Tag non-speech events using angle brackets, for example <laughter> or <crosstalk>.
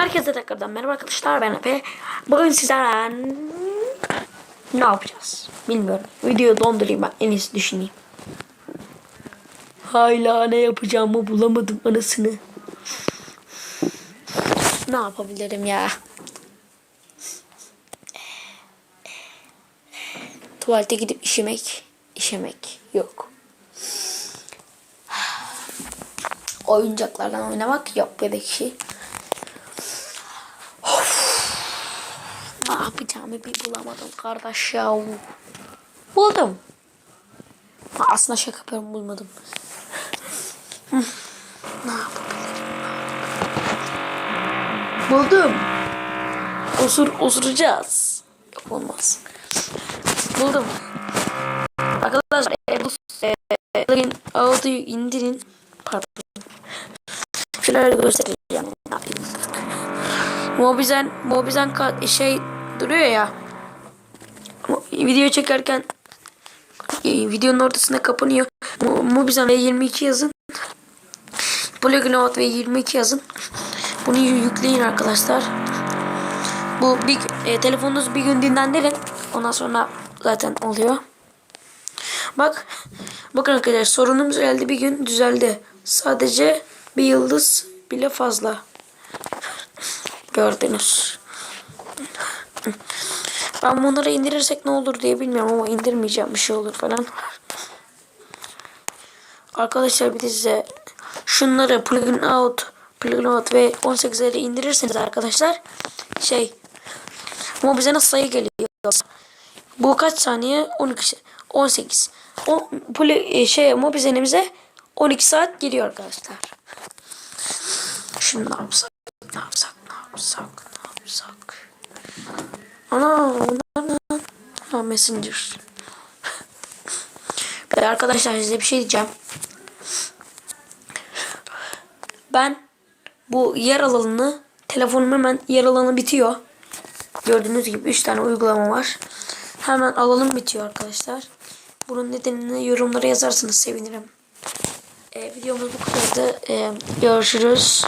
Herkese tekrardan merhaba arkadaşlar ben Efe. Bugün sizlerle ne yapacağız bilmiyorum. Videoyu dondurayım ben en iyisi düşüneyim. Hala ne yapacağımı bulamadım anasını. Ne yapabilirim ya? Tuvalete gidip işemek, işemek yok. Oyuncaklardan oynamak yok bebek işi. Ne yapacağımı bir bulamadım kardeş ya. Buldum. Aslında şaka yapıyorum bulmadım. Ne yapabilirim? Buldum. Osur, osuracağız. Yok olmaz. Buldum. Arkadaşlar e, bu e, audio'yu indirin. Pardon. Şöyle yapayım? Mobizen, Mobizen şey duruyor ya. Video çekerken e, videonun ortasında kapanıyor. Mo- Mobizen V22 yazın. Polyglot V22 yazın. Bunu yü- yükleyin arkadaşlar. Bu bir e, telefonunuz bir gün dinlendirin. Ondan sonra zaten oluyor. Bak. Bakın arkadaşlar sorunumuz geldi bir gün düzeldi. Sadece bir yıldız bile fazla. Gördünüz. Ben bunları indirirsek ne olur diye bilmiyorum ama indirmeyeceğim bir şey olur falan. Arkadaşlar bir de size şunları plugin out, plugin out ve 18'leri indirirseniz arkadaşlar şey ama bize nasıl sayı geliyor? Bu kaç saniye? 12 18. O poli, şey mobizenimize 12 saat geliyor arkadaşlar. Şimdi ne yapsak? Ne yapsak? Ne yapsak? Ne yapsak? Ana onlar ne? Ha Messenger. <laughs> Ve arkadaşlar size bir şey diyeceğim. Ben bu yer alanını telefonum hemen yer alanı bitiyor. Gördüğünüz gibi 3 tane uygulama var. Hemen alalım bitiyor arkadaşlar. Bunun nedenini yorumlara yazarsanız sevinirim. Ee, videomuz bu kadardı. Ee, görüşürüz.